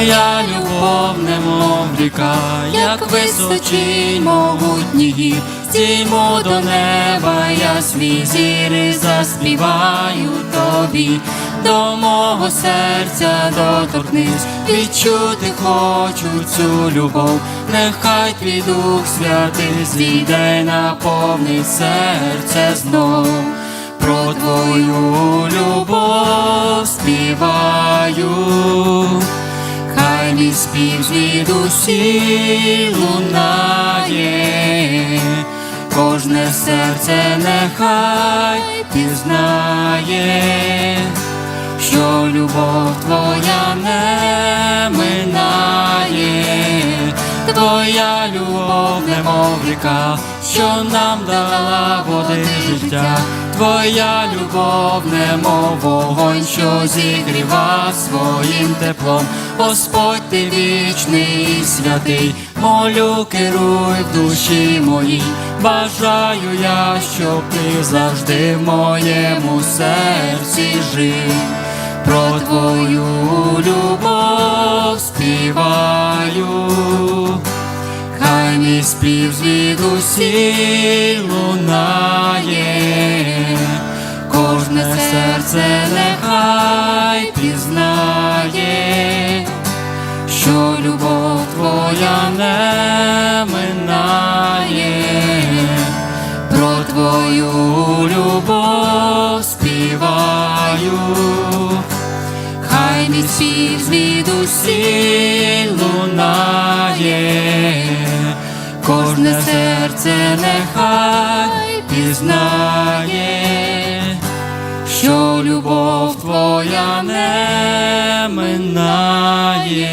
Твоя любов, немов ріка, як височий могутній гір, стіймо до неба, я свій зір і заспіваю тобі, до мого серця доторкнись, відчути хочу цю любов, нехай твій дух святий зійде, наповнить серце знов. Про твою любов співаю, мій спів звідусі лунає, кожне серце нехай пізнає, твоя любов, немов ріка, що нам дала води життя, твоя любов, немов вогонь, що зігріва своїм теплом, Господь ти вічний і святий, молю, керуй в душі моїй, бажаю я, щоб ти завжди в моєму серці жив. Про твою спів звідусі лунає, кожне серце нехай пізнає, що любов твоя не минає, про твою любов співаю. Хай мій спів звідусі кожне серце нехай пізнає, що любов твоя не минає.